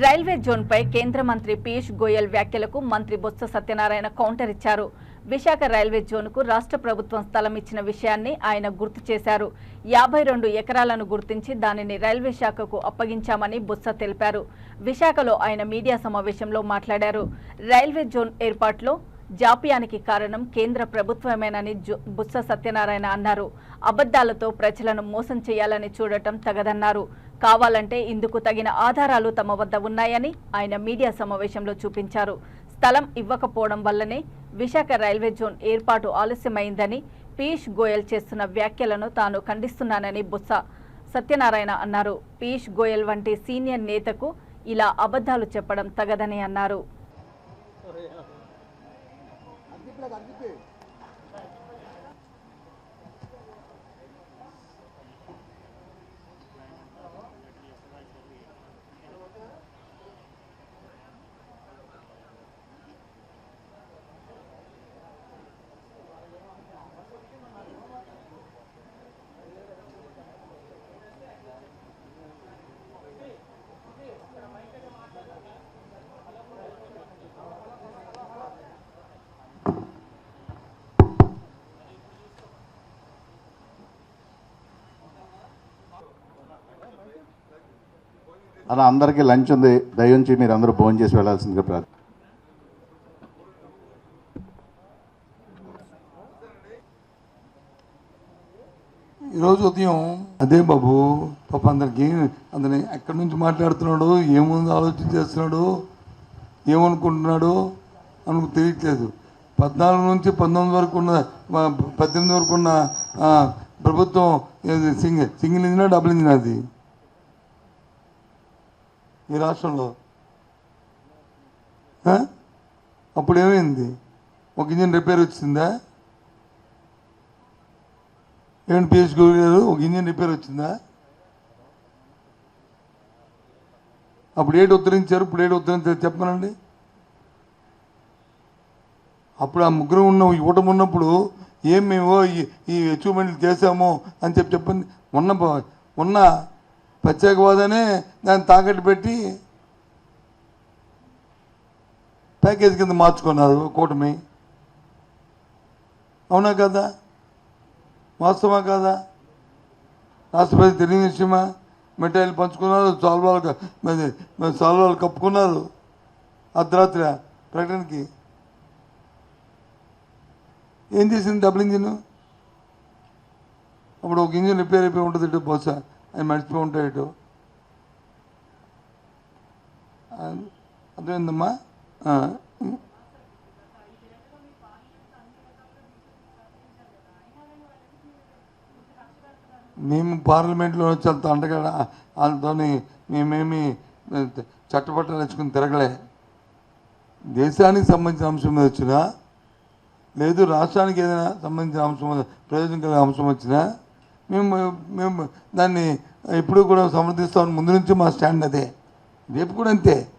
Railway జోన్పై కేంద్ర మంత్రి పీయూష్ గోయల్ వ్యాఖ్యలకు మంత్రి బొత్స సత్యనారాయణ కౌంటర్ ఇచ్చారు. విశాఖ రైల్వే జోన్కు రాష్ట్ర ప్రభుత్వం స్థలం ఇచ్చిన విషయాన్ని ఆయన గుర్తు చేశారు. యాభై రెండు ఎకరాలను గుర్తించి దానిని రైల్వే శాఖకు అప్పగించామని బొత్స తెలిపారు. విశాఖలో ఆయన మీడియా సమావేశంలో మాట్లాడారు. రైల్వే జోన్ ఏర్పాటులో జాప్యానికి కారణం కేంద్ర ప్రభుత్వమేనని జో- బుత్స సత్యనారాయణ అన్నారు. అబద్ధాలతో ప్రజలను మోసం చేయాలని చూడటం తగదన్నారు. కావాలంటే ఇందుకు తగిన ఆధారాలు తమ వద్ద ఉన్నాయని ఆయన మీడియా సమావేశంలో చూపించారు. స్థలం ఇవ్వకపోవడం వల్లనే విశాఖ రైల్వే జోన్ ఏర్పాటు ఆలస్యమైందని పీయూష్ గోయల్ చేస్తున్న వ్యాఖ్యలను తాను ఖండిస్తున్నానని బుస్స సత్యనారాయణ అన్నారు. పీయూష్ గోయల్ వంటి సీనియర్ నేతకు ఇలా అబద్ధాలు చెప్పడం తగదని అన్నారు. అలా అందరికీ లంచ్ ఉంది. దయించి మీరు అందరూ భోజనం చేసి వెళ్ళాల్సిందిగా ప్రార్థన ఈరోజు ఉదయం అదే బాబు పాప అందరికి అందరిని ఎక్కడి నుంచి మాట్లాడుతున్నాడు? ఏముంది ఆలోచన చేస్తున్నాడు? ఏమనుకుంటున్నాడు? అనుకు తెలియట్లేదు. పద్నాలుగు నుంచి పంతొమ్మిది వరకు ఉన్న పద్దెనిమిది వరకు ఉన్న ఆ, ప్రభుత్వం సింగిల్ సింగిల్ ఇంజినా డబుల్ ఇంజిన్ అది. ఈ రాష్ట్రంలో అప్పుడు ఏమైంది ఒక ఇంజిన్ రిపేర్ వచ్చిందా? ఏమండి పిహెచ్ గోవి గారు ఒక ఇంజిన్ రిపేర్ వచ్చిందా? అప్పుడు ఏడు ఉత్తరించారు? ఇప్పుడు ఏడు ఉత్తరించారు? చెప్పనండి అప్పుడు ఆ ముగ్గురు ఉన్న ఇవ్వటం ఉన్నప్పుడు ఏం మేము ఈ ఈ అచీవ్మెంట్లు చేశాము అని చెప్పి చెప్పండి. ఉన్న ఉన్న ప్రత్యేక హోదానే దాన్ని తాకట్టు పెట్టి ప్యాకేజ్ కింద మార్చుకున్నారు కూటమి. అవునా కదా? వాస్తవా కదా? రాష్ట్రపతి తెలియని విషయమా మిఠాయిలు పంచుకున్నారు సాల్వాలు క- మరి సాల్వాలు కప్పుకున్నారు అర్ధరాత్రి ప్రకటనకి. ఏం చేసింది డబుల్ ఇంజిన్? అప్పుడు ఒక ఇంజిన్ రిపేర్ అయిపోయి ఉంటుంది బహుశా అది మర్చిపో ఉంటాయి ఇటు. మేము పార్లమెంట్లో చాలా అండగా వాళ్ళతో మేమేమి చట్టపట్టాలు తెచ్చుకుని తిరగలే. దేశానికి సంబంధించిన అంశం మీద వచ్చినా లేదు రాష్ట్రానికి ఏదైనా సంబంధించిన అంశం ప్రయోజనం కలిగే అంశం వచ్చినా మేము మేము దాన్ని ఎప్పుడూ కూడా సమర్థిస్తామని ముందు నుంచి మా స్టాండ్ అదే. రేపు కూడా అంతే.